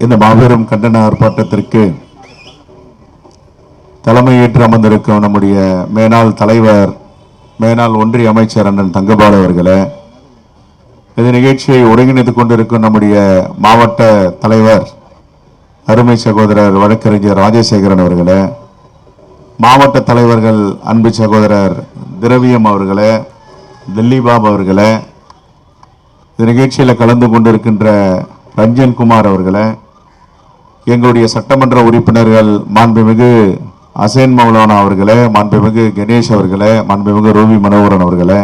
இந்த மாபெரும் கண்டன ஆர்ப்பாட்டத்திற்கு தலைமையேற்று அமர்ந்திருக்கும் நம்முடைய மேனாள் தலைவர் மேனாள் ஒன்றிய அமைச்சர் அண்ணன் தங்கபாலு அவர்களே இந்த நிகழ்ச்சியை ஒருங்கிணைத்துக் கொண்டிருக்கும் நம்முடைய மாவட்ட தலைவர் அருமை சகோதரர் வழக்கறிஞர் ராஜசேகரன் அவர்களே மாவட்ட தலைவர்கள் அன்பு சகோதரர் திரவியம் அவர்களே தில்லிபாப் அவர்களே இந்த நிகழ்ச்சியில் கலந்து கொண்டிருக்கின்ற ரஞ்சன் குமார் அவர்களே எங்களுடைய சட்டமன்ற உறுப்பினர்கள் மாண்புமிகு அசேன் மௌலானா அவர்களே மாண்புமிகு கணேஷ் அவர்களே மாண்புமிகு ரூபி மனோகரன் அவர்களே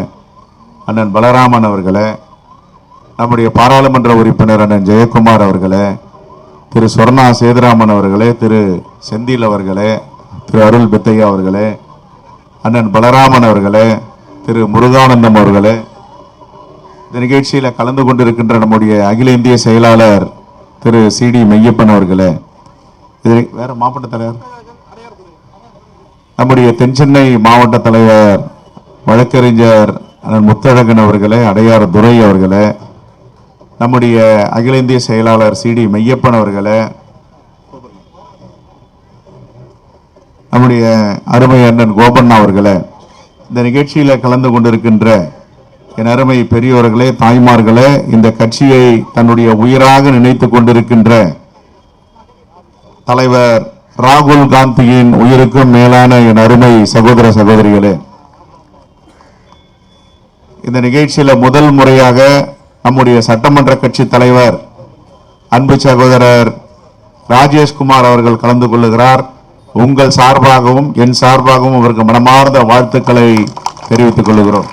அண்ணன் பலராமன் அவர்களே நம்முடைய பாராளுமன்ற உறுப்பினர் அண்ணன் ஜெயக்குமார் அவர்களே திரு சொர்ணா சேதுராமன் அவர்களே திரு செந்தில் அவர்களே திரு அருள் பெத்தையா அவர்களே அண்ணன் பலராமன் அவர்களே திரு முருகானந்தம் அவர்களே இந்த நிகழ்ச்சியில் கலந்து கொண்டிருக்கின்ற நம்முடைய அகில இந்திய செயலாளர் திரு சி டி மெய்யப்பன் அவர்களே. இது வேற மாவட்ட தலைவர். நம்முடைய தென்சென்னை மாவட்ட தலைவர் வழக்கறிஞர் முத்தழகன் அவர்களே அடையார் துரை அவர்களே நம்முடைய அகில இந்திய செயலாளர் சி டி மெய்யப்பன் அவர்களே நம்முடைய அருமை அண்ணன் கோபண்ணா அவர்களே இந்த நிகழ்ச்சியில் கலந்து கொண்டிருக்கின்ற என் அருமை பெரியோர்களே தாய்மார்களே இந்த கட்சியை தன்னுடைய உயிராக நினைத்து கொண்டிருக்கின்ற தலைவர் ராகுல் காந்தியின் உயிருக்கும் மேலான என் அருமை சகோதர சகோதரிகளே இந்த நிகழ்ச்சியில் முதல் முறையாக நம்முடைய சட்டமன்ற கட்சி தலைவர் அன்பு சகோதரர் ராஜேஷ்குமார் அவர்கள் கலந்து கொள்ளுகிறார். உங்கள் சார்பாகவும் என் சார்பாகவும் அவருக்கு மனமார்ந்த வாழ்த்துக்களை தெரிவித்துக் கொள்கிறோம்.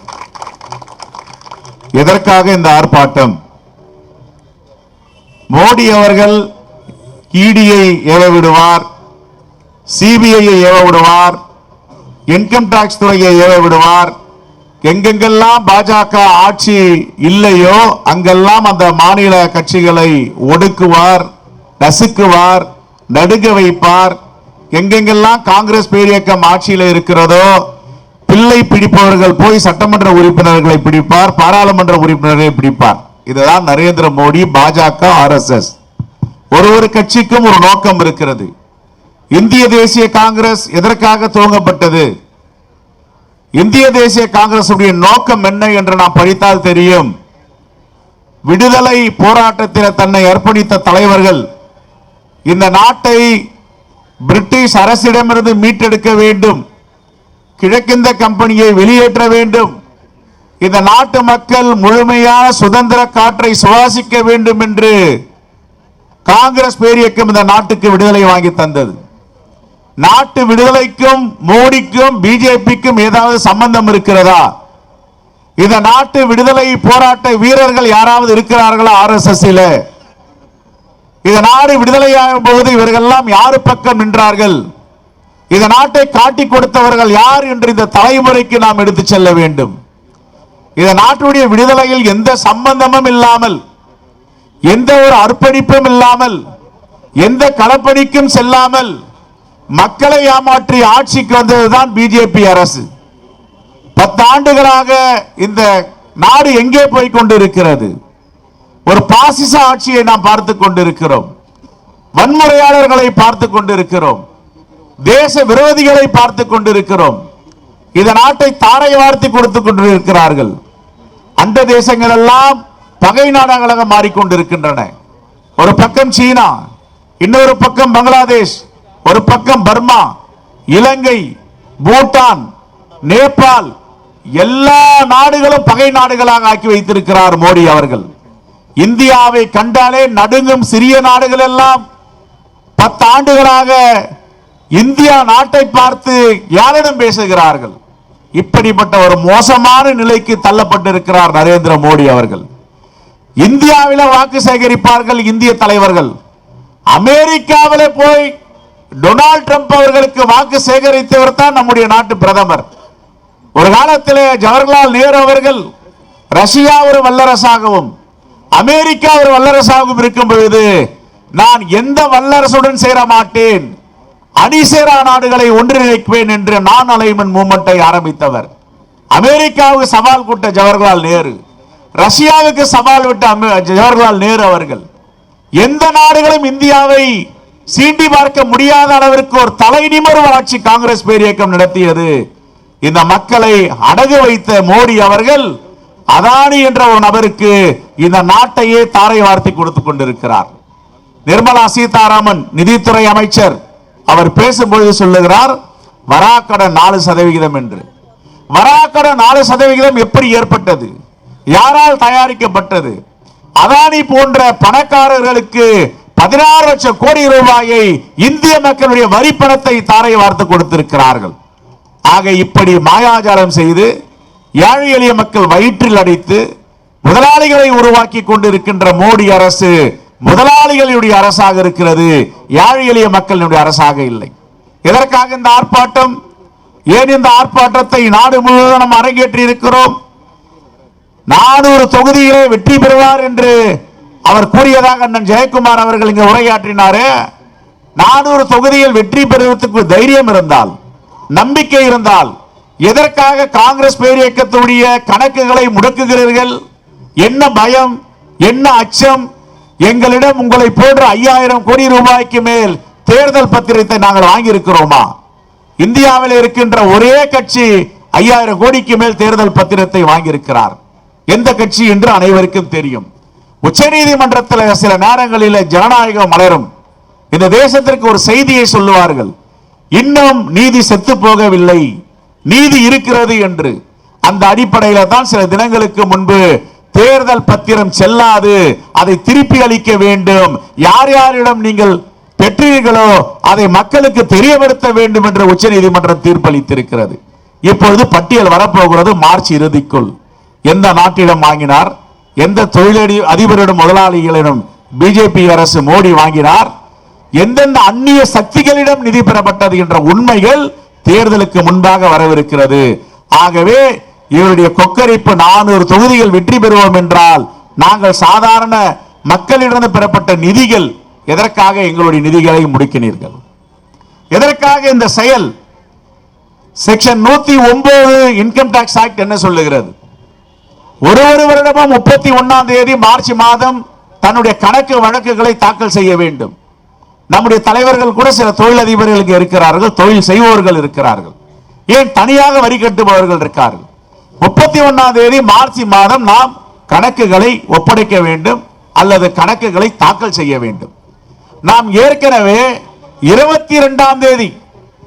எதற்காக இந்த ஆர்ப்பாட்டம்? மோடி அவர்கள் இடியை ஏவ விடுவார் சிபிஐயை ஏவ விடுவார் இன்கம் டாக்ஸ் துறையை ஏவ விடுவார் எங்கெங்கெல்லாம் பாஜக ஆட்சி இல்லையோ அங்கெல்லாம் அந்த மாநில கட்சிகளை ஒடுக்குவார் நசுக்குவார் நடுங்க வைப்பார். எங்கெங்கெல்லாம் காங்கிரஸ் பேரியக்கம் ஆட்சியில் இருக்கிறதோ பிள்ளை பிடிப்பவர்கள் போய் சட்டமன்ற உறுப்பினர்களை பிடிப்பார் பாராளுமன்ற உறுப்பினர்களை பிடிப்பார். இதுதான் நரேந்திர மோடி பாஜக ஆர்எஸ்எஸ் ஒரு ஒரு கட்சிக்கும் ஒரு நோக்கம் இருக்கிறது. இந்திய தேசிய காங்கிரஸ் எதற்காக துவங்கப்பட்டது? இந்திய தேசிய காங்கிரஸ் நோக்கம் என்ன என்று நாம் படித்தால் தெரியும். விடுதலை போராட்டத்தில் தன்னை அர்ப்பணித்த தலைவர்கள் இந்த நாட்டை பிரிட்டிஷ் அரசிடமிருந்து மீட்டெடுக்க வேண்டும். கிழக்கிந்த கம்பெனியை வெளியேற்ற வேண்டும். இந்த நாட்டு மக்கள் முழுமையான சுதந்திர காற்றை சுவாசிக்க வேண்டும் என்று காங்கிரஸ் பேரியக்கம் இந்த நாட்டுக்கு விடுதலை வாங்கி தந்தது. நாட்டு விடுதலைக்கும் மோடிக்கும் பிஜேபிக்கும் ஏதாவது சம்பந்தம் இருக்கிறதா? இந்த நாட்டு விடுதலை போராட்ட வீரர்கள் யாராவது இருக்கிறார்களா ஆர்எஸ்எஸ் இந்த நாடு விடுதலையாகும் போது இவர்கள் எல்லாம் யாரு பக்கம் நின்றார்கள்? இந்த நாட்டை காட்டி கொடுத்தவர்கள் யார் என்று இந்த தலைமுறைக்கு நாம் எடுத்து செல்ல வேண்டும். இந்த நாட்டுடைய விடுதலையில் எந்த சம்பந்தமும் இல்லாமல் எந்த ஒரு அர்ப்பணிப்பும் இல்லாமல் எந்த களப்பணிக்கும் செல்லாமல் மக்களை ஏமாற்றி ஆட்சிக்கு வந்ததுதான் பிஜேபி அரசு. பத்தாண்டுகளாக இந்த நாடு எங்கே போய் கொண்டிருக்கிறது? ஒரு பாசிச ஆட்சியை நாம் பார்த்து கொண்டிருக்கிறோம். வன்முறையாளர்களை பார்த்து கொண்டிருக்கிறோம். தேச விரோதிகளை பார்த்து கொண்டிருக்கிறோம். இந்த நாட்டை தாரை வார்த்தி கொடுத்து கொண்டிருக்கிறார்கள். அந்த தேசங்கள் எல்லாம் பகை நாடுகளாக மாறிக்கொண்டிருக்கின்றன. ஒரு பக்கம் சீனா இன்னொரு பக்கம் பங்களாதேஷ் ஒரு பக்கம் பர்மா இலங்கை பூட்டான் நேபாள் எல்லா நாடுகளும் பகை நாடுகளாக ஆக்கி வைத்திருக்கிறார் மோடி அவர்கள். இந்தியாவை கண்டாலே நடுங்கும் சிறிய நாடுகள் எல்லாம் பத்து ஆண்டுகளாக இந்தியா நாட்டை பார்த்து யாரிடம் பேசுகிறார்கள்? இப்படிப்பட்ட ஒரு மோசமான நிலைக்கு தள்ளப்பட்டிருக்கிறார் நரேந்திர மோடி அவர்கள். இந்தியாவில வாக்கு சேகரிப்பார்கள் இந்திய தலைவர்கள். அமெரிக்காவிலே போய் டொனால்ட் ட்ரம்ப் அவர்களுக்கு வாக்கு சேகரித்தவர் தான் நம்முடைய நாட்டு பிரதமர். ஒரு காலத்திலே ஜவஹர்லால் நேரு அவர்கள் ரஷ்யா ஒரு வல்லரசாகவும் அமெரிக்கா ஒரு வல்லரசாகவும் இருக்கும் பொழுது நான் எந்த வல்லரசுடன் சேர மாட்டேன் அணிசேரா நாடுகளை ஒன்றிணைப்பேன் என்று நான் அலைமன் மூமெண்டை ஆரம்பித்தவர். அமெரிக்காவுக்கு சவால் கூட்ட ஜவஹர்லால் நேரு. ரஷ்யாவுக்கு சவால் விட்ட அமெ- ஜவஹர்லால் நேரு அவர்கள். எந்த நாடுகளும் இந்தியாவை சீண்டி பார்க்க முடியாத அளவிற்கு ஒரு தலை நிமிர்வு ஆட்சி காங்கிரஸ் பேரியக்கம் நடத்தியது. இந்த மக்களை அடகு வைத்த மோடி அவர்கள் அதானி என்ற ஒரு நபருக்கு இந்த நாட்டையே தாரை வார்த்தை கொடுத்துக் கொண்டிருக்கிறார். நிர்மலா சீதாராமன் நிதித்துறை அமைச்சர். அவர் பேசும்பொழுது சொல்லுகிறார் வராக்கடன் நாலு சதவிகிதம் என்று. வராக்கடன் நாலு சதவிகிதம் எப்படி ஏற்பட்டது? யாரால் தயாரிக்கப்பட்டது? அதானி போன்ற பணக்காரர்களுக்கு பதினாறு லட்சம் கோடி ரூபாயை இந்திய மக்களுடைய வரி பணத்தை தாரை வார்த்து கொடுத்திருக்கிறார்கள். ஆக இப்படி மாயாஜாலம் செய்து ஏழை எளிய மக்கள் வயிற்றில் அடைத்து முதலாளிகளை உருவாக்கி கொண்டிருக்கின்ற மோடி அரசு முதலாளிகளுடைய அரசாக இருக்கிறது ஏழை எளிய மக்களினுடைய அரசாக இல்லை. எதற்காக இந்த ஆர்ப்பாட்டம்? ஏன் இந்த ஆர்ப்பாட்டத்தை நாடு முழுவதும் நாம் அரங்கேற்றி இருக்கிறோம்? நானூறு தொகுதியிலே வெற்றி பெறுவார் என்று அவர் கூறியதாக அண்ணன் ஜெயக்குமார் அவர்கள் இங்கு உரையாற்றினாரே நானூறு தொகுதியில் வெற்றி பெறுவதற்கு தைரியம் இருந்தால் நம்பிக்கை இருந்தால் எதற்காக காங்கிரஸ் பேரியக்கத்துடைய கணக்குகளை முடக்குகிறீர்கள்? என்ன பயம்? என்ன அச்சம்? எங்களிடம் உங்களை போன்ற ஐயாயிரம் கோடி ரூபாய்க்கு மேல் தேர்தல் பத்திரத்தை நாங்கள் வாங்கியிருக்கிறோமா? இந்தியாவில் இருக்கின்ற ஒரே கட்சி ஐயாயிரம் கோடிக்கு மேல் தேர்தல் பத்திரத்தை வாங்கியிருக்கிறார். எந்த கட்சி என்று அனைவருக்கும் தெரியும். உச்சநீதிமன்றத்தில் சில நேரங்களில் ஜனநாயகம் மலரும். இந்த தேசத்திற்கு ஒரு செய்தியை சொல்லுவார்கள். இன்னும் நீதி செத்து போகவில்லை. நீதி இருக்கிறது என்று. அந்த அடிப்படையில தான் சில தினங்களுக்கு முன்பு தேர்தல் பத்திரம் செல்லாது. அதை திருப்பி அளிக்க வேண்டும். யார் யாரிடம் நீங்கள் பெற்றீர்களோ அதை மக்களுக்கு தெரியப்படுத்த வேண்டும் என்று உச்ச நீதிமன்றம் தீர்ப்பளித்திருக்கிறது. இப்பொழுது பட்டியல் வரப்போகிறது. மார்ச் இறுதிக்குள். எந்த நாட்டிடம் வாங்கினார்? எந்த தொழிலடி அதிபரிடம் முதலாளிகளிடம் பிஜேபி அரசு மோடி வாங்கினார்? எந்தெந்த அந்நிய சக்திகளிடம் நிதி பெறப்பட்டது என்ற உண்மைகள் தேர்தலுக்கு முன்பாக வரவிருக்கிறது. ஆகவே இவருடைய கொக்கரிப்பு நானூறு தொகுதிகள் வெற்றி பெறுவோம் என்றால் நாங்கள் சாதாரண மக்களிடம் பெறப்பட்ட நிதிகள் எதற்காக எங்களுடைய நிதிகளை முடிக்கினீர்கள்? எதற்காக இந்த செயல்? செக்ஷன் நூத்தி ஒன்பது இன்கம் டாக்ஸ் ஆக்ட் என்ன சொல்லுகிறது? ஒரு ஒரு வருடமும் முப்பத்தி ஒன்னாம் தேதி மார்ச் மாதம் தன்னுடைய கணக்கு வழக்குகளை தாக்கல் செய்ய வேண்டும். நம்முடைய தலைவர்கள் கூட சில தொழிலதிபர்களுக்கு இருக்கிறார்கள் தொழில் செய்வோர்கள் இருக்கிறார்கள். ஏன் தனியாக வரி கட்டுபவர்கள் இருக்கார்கள்? முப்பத்தி ஒன்னாம் தேதி மார்ச் மாதம் நாம் கணக்குகளை ஒப்படைக்க வேண்டும் அல்லது கணக்குகளை தாக்கல் செய்ய வேண்டும். நாம் ஏற்கனவே இருபத்தி இரண்டாம் தேதி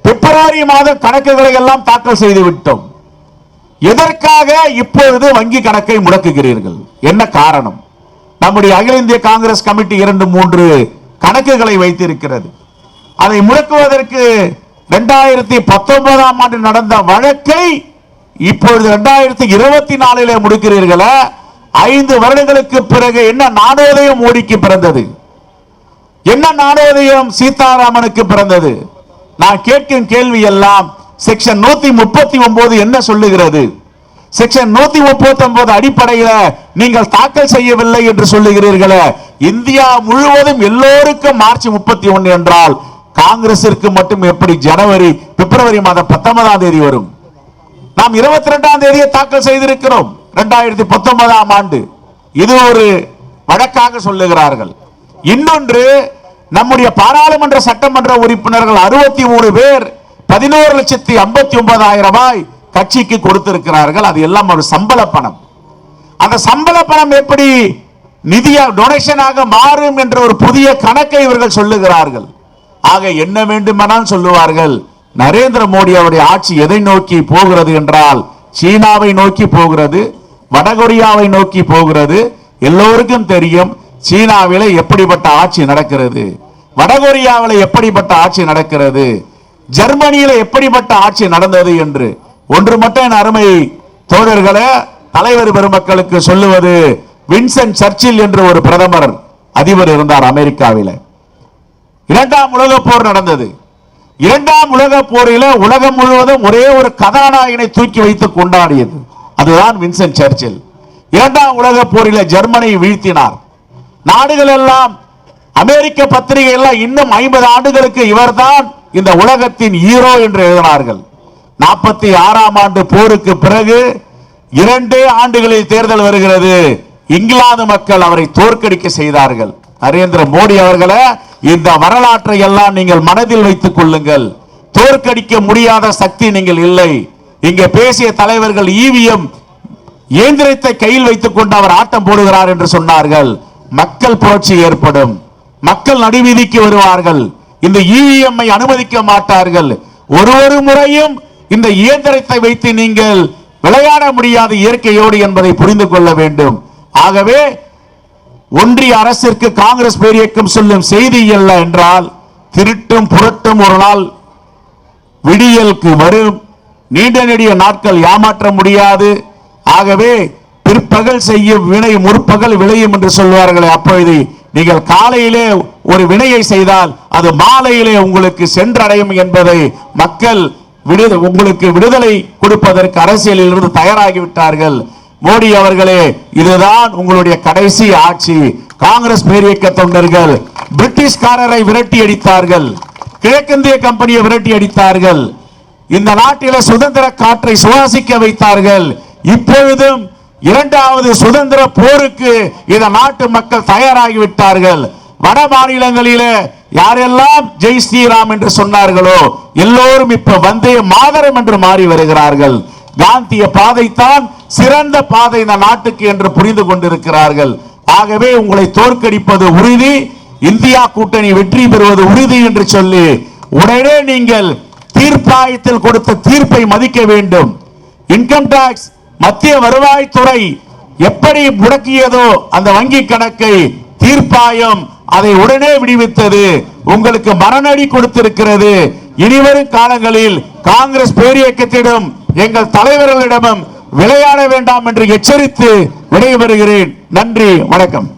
பிப்ரவரி மாதம் கணக்குகளை எல்லாம் தாக்கல் செய்து விட்டோம். எதற்காக இப்பொழுது வங்கி கணக்கை முடக்குகிறீர்கள்? என்ன காரணம்? நம்முடைய அகில இந்திய காங்கிரஸ் கமிட்டி இரண்டு மூன்று கணக்குகளை வைத்திருக்கிறது. அதை முடக்குவதற்கு இரண்டாயிரத்தி பத்தொன்பதாம் ஆண்டு நடந்த வழக்கை இப்பொழுது ரெண்டாயிரத்தி இருபத்தி நாலிலே முடுக்கிறீர்களா ஐந்து வருடங்களுக்கு பிறகு என்ன நாடோதயம் மோடிக்கு பிறந்தது? என்ன நாடோதயம் சீதாராமனுக்கு பிறந்தது? நான் கேட்கும் கேள்வி எல்லாம் செக்ஷன் நூத்தி முப்பத்தி ஒன்பது என்ன சொல்லுகிறது? செக்ஷன் நூத்தி முப்பத்தி ஒன்பது அடிப்படையில நீங்கள் தாக்கல் செய்யவில்லை என்று சொல்லுகிறீர்களே இந்தியா முழுவதும் எல்லோருக்கும் மார்ச் முப்பத்தி ஒன்று என்றால் காங்கிரசிற்கு மட்டும் எப்படி ஜனவரி பிப்ரவரி மாதம் பத்தொன்பதாம் தேதி வரும்? நாம் இருபத்தி ரெண்டாம் தேதியை தாக்கல் செய்திருக்கிறோம். இரண்டாயிரத்தி பத்தொன்பதாம் ஆண்டு. இது ஒரு வழக்காக சொல்லுகிறார்கள். இன்னொன்று நம்முடைய பாராளுமன்ற சட்டமன்ற உறுப்பினர்கள் அறுபத்தி மூணு பேர் பதினோரு லட்சத்தி ஐம்பத்தி ஒன்பதாயிரம் ரூபாய் கட்சிக்கு கொடுத்திருக்கிறார்கள். அது எல்லாம் ஒரு சம்பள பணம். அந்த சம்பள பணம் எப்படி நிதியாக டொனேஷனாக மாறும் என்ற ஒரு புதிய கணக்கை இவர்கள் சொல்லுகிறார்கள். ஆக என்ன வேண்டுமானால் சொல்லுவார்கள். நரேந்திர மோடி அவருடைய ஆட்சி எதை நோக்கி போகிறது என்றால் சீனாவை நோக்கி போகிறது வடகொரியாவை நோக்கி போகிறது. எல்லோருக்கும் தெரியும் சீனாவில் எப்படிப்பட்ட ஆட்சி நடக்கிறது. வடகொரியாவில் எப்படிப்பட்ட ஆட்சி நடக்கிறது. ஜெர்மனியில் எப்படிப்பட்ட ஆட்சி நடந்தது என்று. ஒன்று மட்டும் என் அருமை தோழர்களே தலைவர் பெருமக்களுக்கு சொல்லுவது வின்சென்ட் சர்ச்சில் என்று ஒரு பிரதமர் அதிபர் இருந்தார் அமெரிக்காவில். இரண்டாம் உலக போர் நடந்தது. இரண்டாம் உலகப் போரில உலகம் முழுவதும் ஒரே ஒரு கதாநாயகனை தூக்கி வைத்து கொண்டாடியது. அதுதான் வின்சென்ட் சர்ச்சில். இரண்டாம் உலக போரில ஜெர்மனியை வீழ்த்தினார். நாடுகள் எல்லாம் அமெரிக்க பத்திரிகை எல்லாம் இன்னும் ஐம்பது ஆண்டுகளுக்கு இவர்தான் இந்த உலகத்தின் ஹீரோ என்று எழுதினார்கள். நாற்பத்தி ஆறாம் ஆண்டு போருக்கு பிறகு இரண்டே ஆண்டுகளில் தேர்தல் வருகிறது. இங்கிலாந்து மக்கள் அவரை தோற்கடிக்க செய்தார்கள். நரேந்திர மோடி அவர்களை இந்த வரலாற்றை எல்லாம் நீங்கள் மனதில் வைத்துக் கொள்ளுங்கள். தோற்கடிக்க முடியாத சக்தி நீங்கள் இல்லை. இங்கே பேசிய தலைவர்கள் ஈவிஎம் இயந்திரத்தை கையில் வைத்துக் கொண்டு அவர் ஆட்டம் போடுகிறார் என்று சொன்னார்கள். மக்கள் புரட்சி ஏற்படும். மக்கள் நடுவீதிக்கு வருவார்கள். இந்த இவிஎம் அனுமதிக்க மாட்டார்கள். ஒரு ஒரு முறையும் இந்த இயந்திரத்தை வைத்து நீங்கள் விளையாட முடியாத இயற்கையோடு என்பதை புரிந்து கொள்ள வேண்டும். ஆகவே ஒன்றிய அரசிற்கு காங்கிரஸ் பேரியக்கம் சொல்லும் செய்தி அல்ல என்றால் திருட்டும் புரட்டும் ஒரு நாள் விடியலுக்கு வரும். நீண்ட நெடிய நாட்கள் ஏமாற்ற முடியாது. ஆகவே பிற்பகல் செய்யும் வினை முற்பகல் விளையும் என்று சொல்வார்களே அப்பொழுது நீங்கள் காலையிலே ஒரு வினையை செய்தால் அது மாலையிலே உங்களுக்கு சென்றடையும் என்பதை மக்கள் விடு உங்களுக்கு விடுதலை கொடுப்பதற்கு அரசியலில் இருந்து தயாராகிவிட்டார்கள். மோடி அவர்களே இதுதான் உங்களுடைய கடைசி ஆட்சி. காங்கிரஸ் பேரியக்க தொண்டர்கள் பிரிட்டிஷ்காரரை விரட்டி அடித்தார்கள். கிழக்கிந்திய கம்பெனியை விரட்டி அடித்தார்கள். இந்த நாட்டில சுதந்திர காற்றை சுவாசிக்க வைத்தார்கள். இப்பொழுதும் இரண்டாவது சுதந்திர போருக்கு இந்த நாட்டு மக்கள் தயாராகிவிட்டார்கள். வட மாநிலங்களிலே யாரெல்லாம் ஜெய் ஸ்ரீராம் என்று சொன்னார்களோ எல்லோரும் இப்ப வந்தே மாதரம் என்று மாறி வருகிறார்கள். காந்திய பாதைத்தான் சிறந்த பாதை இந்த நாட்டுக்கு என்று புரிந்து கொண்டிருக்கிறார்கள். ஆகவே உங்களை தோற்கடிப்பது உறுதி. இந்தியா கூட்டணி வெற்றி பெறுவது உறுதி என்று சொல்லி உடனே நீங்கள் தீர்ப்பாயத்தில் கொடுத்த தீர்ப்பை மதிக்க வேண்டும். இன்கம் டாக்ஸ் மத்திய வருவாய்த்துறை எப்படி முடக்கியதோ அந்த வங்கி கணக்கை தீர்ப்பாயம் அதை உடனே விடுவித்தது. உங்களுக்கு மரணடி கொடுத்திருக்கிறது. இனிவரும் காலங்களில் காங்கிரஸ் பேரியக்கத்திடம் எங்கள் தலைவர்களிடமும் விளையாட வேண்டாம் என்று எச்சரித்து விடைபெறுகிறேன். நன்றி வணக்கம்.